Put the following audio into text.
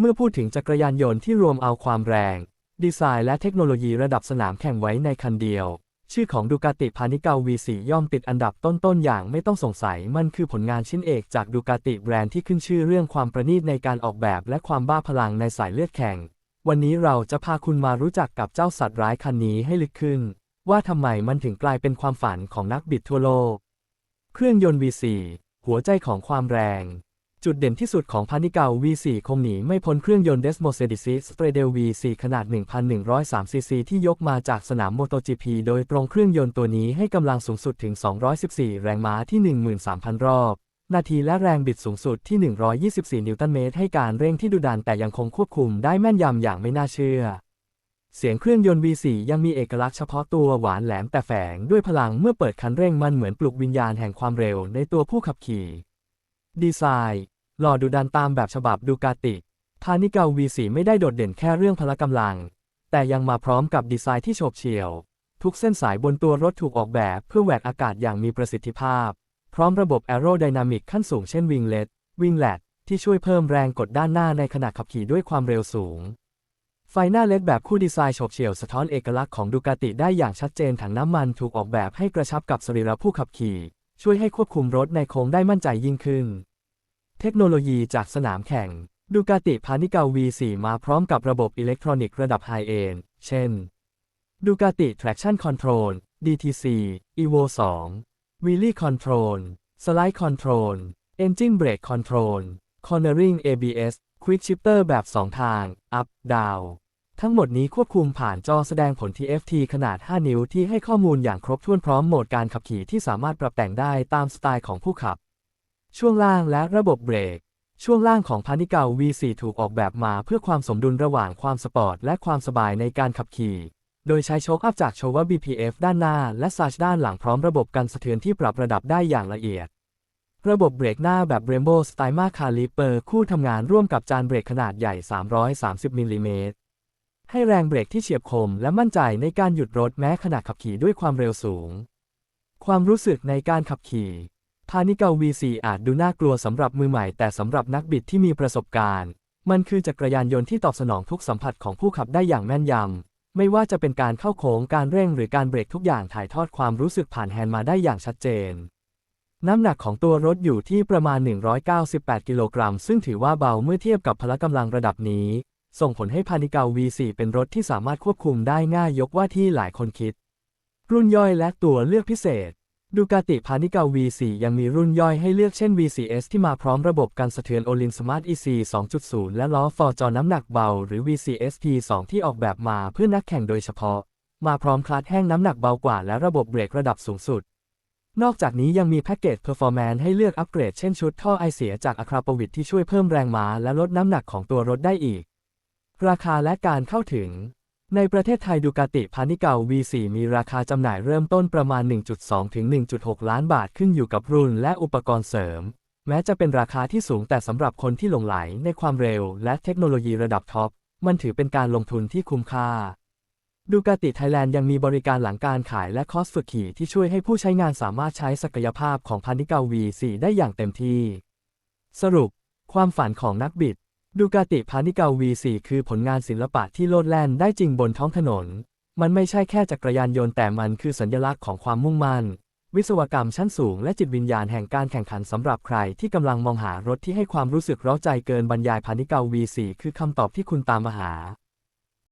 เมื่อพูดถึงจักรยานยนต์ที่รวมเอาความแรง ดีไซน์และเทคโนโลยีระดับสนามแข่งไว้ในคันเดียว ชื่อของดูกาติพานิเกา V4 ย่อมติดอันดับต้นๆอย่างไม่ต้องสงสัยมันคือผลงานชิ้นเอกจากดูกาติแบรนด์ที่ขึ้นชื่อเรื่องความประณีตในการออกแบบและความบ้าพลังในสายเลือดแข่ง วันนี้เราจะพาคุณมารู้จักกับเจ้าสัตว์ร้ายคันนี้ให้ลึกขึ้น ว่าทำไมมันถึงกลายเป็นความฝันของนักบิดทั่วโลก เครื่องยนต์ V4 หัวใจของความแรง จุดเด่นที่สุดของพานิเกา V4 คงหนีไม่พ้นเครื่องยนต์ Desmocedesis Stradale V4 ขนาด 1,103 ซีซีที่ยกมาจากสนาม MotoGP โดยตรงเครื่องยนต์ตัวนี้ให้กำลังสูงสุดถึง 214 แรงม้าที่ 13,000 รอบ นาทีและแรงบิดสูงสุดที่ 124 นิวตันเมตร ให้การเร่งที่ดุดันแต่ยังคงควบคุมได้แม่นยำอย่างไม่น่าเชื่อ เสียงเครื่องยนต์ V4 ยังมีเอกลักษณ์เฉพาะตัวหวานแหลมแต่แฝงด้วยพลังเมื่อเปิดคันเร่งมันเหมือนปลุกวิญญาณแห่งความเร็วในตัวผู้ขับขี่ดีไซน์ หล่อดุดันตามแบบฉบับดูกาติ พานิเกา V4 ไม่ได้โดดเด่นแค่เรื่องพละกำลัง แต่ยังมาพร้อมกับดีไซน์ที่โฉบเฉี่ยว ทุกเส้นสายบนตัวรถถูกออกแบบเพื่อแหวกอากาศอย่างมีประสิทธิภาพ พร้อมระบบแอโรไดนามิกขั้นสูงเช่นวิงเลตวิงแลดที่ช่วยเพิ่มแรงกดด้านหน้าในขณะขับขี่ด้วยความเร็วสูง ไฟหน้าเล็ดแบบคู่ดีไซน์โฉบเฉี่ยวสะท้อนเอกลักษณ์ของดูกาติได้อย่างชัดเจนถังน้ำมันถูกออกแบบให้กระชับกับสรีระผู้ขับขี่ ช่วยให้ควบคุมรถในโค้งได้มั่นใจยิ่งขึ้น เทคโนโลยีจากสนามแข่งดูกาติพานิเกา V4 มาพร้อมกับระบบอิเล็กทรอนิกส์ระดับไฮเอนด์เช่นดูกาติ Traction Control DTC Evo 2 Wheelie Control Slide Control Engine Brake Control Cornering ABS Quick Shifter แบบ 2 ทาง Up Down ทั้งหมดนี้ควบคุมผ่านจอแสดงผล TFT ขนาด 5 นิ้วที่ให้ข้อมูลอย่างครบถ้วนพร้อมโหมดการขับขี่ที่สามารถปรับแต่งได้ตามสไตล์ของผู้ขับ ช่วงล่างและระบบเบรก ช่วงล่างของพานิเกา V4 ถูกออกแบบมาเพื่อความสมดุลระหว่างความสปอร์ตและความสบายในการขับขี่ โดยใช้โชคอัพจากโชว่า BPF ด้านหน้า และซาชด้านหลังพร้อมระบบกันสะเทือนที่ปรับระดับได้อย่างละเอียด ระบบเบรกหน้าแบบ Brembo s t y m a Caliper คู่ทำงานร่วมกับจานเบรกขนาดใหญ่ 330มิลลิเมตรให้แรงเบรกที่เฉียบคมและมั่นใจในการหยุดรถแม้ขณะขับขี่ด้วยความเร็วสูง ความรู้สึกในการขับขี่ พานิเกา V4 อาจดูน่ากลัวสำหรับมือใหม่ แต่สำหรับนักบิดที่มีประสบการณ์ มันคือจักรยานยนต์ที่ตอบสนองทุกสัมผัสของผู้ขับได้อย่างแม่นยำ ไม่ว่าจะเป็นการเข้าโค้งการเร่งหรือการเบรกทุกอย่างถ่ายทอดความรู้สึกผ่านแฮนด์มาได้อย่างชัดเจน น้ำหนักของตัวรถอยู่ที่ประมาณ 198 กิโลกรัม ซึ่งถือว่าเบาเมื่อเทียบกับพละกำลังระดับนี้ ส่งผลให้พานิเกา V4 เป็นรถที่สามารถควบคุมได้ง่ายยกว่าที่หลายคนคิด รุ่นย่อยและตัวเลือกพิเศษ ดูกาติพานิเกา V4 ยังมีรุ่นย่อยให้เลือกเช่น V4S ที่มาพร้อมระบบการสะเทือน Olin Smart EC 2.0 และล้อฟอร์จอน้ำหนักเบา หรือ VCS P2 ที่ออกแบบมาเพื่อนักแข่งโดยเฉพาะ มาพร้อมคลัตช์แห้งน้ำหนักเบากว่า และระบบเบรกระดับสูงสุด นอกจากนี้ยังมีแพ็กเกจ Performance ให้เลือกอัปเกรดเช่นชุดท่อไอเสียจากอะคราปวิดที่ช่วยเพิ่มแรงม้าและลดน้ำหนักของตัวรถได้อีก ราคาและการเข้าถึง ในประเทศไทยดูกาติพานิเกา V4 มีราคาจำหน่ายเริ่มต้นประมาณ 1.2 ถึง 1.6 ล้านบาทขึ้นอยู่กับรุ่นและอุปกรณ์เสริม แม้จะเป็นราคาที่สูงแต่สำหรับคนที่หลงไหลในความเร็วและเทคโนโลยีระดับท็อป มันถือเป็นการลงทุนที่คุ้มค่าดูกาติไทยแลนด์ยังมีบริการหลังการขายและคอร์สฝึกขี่ที่ช่วยให้ผู้ใช้งานสามารถใช้ศักยภาพของพานิเกา V4 ได้อย่างเต็มที่ สรุป ความฝันของนักบิด ดูกาติพานิเกา V4 คือผลงานศิลปะที่โลดแล่นได้จริงบนท้องถนน มันไม่ใช่แค่จักรยานยนต์แต่มันคือสัญลักษณ์ของความมุ่งมั่น วิศวกรรมชั้นสูงและจิตวิญญาณแห่งการแข่งขันสำหรับใครที่กำลังมองหารถที่ให้ความรู้สึกร้าใจเกินบรรยายพานิเกา V4 คือคำตอบที่คุณตามมาหา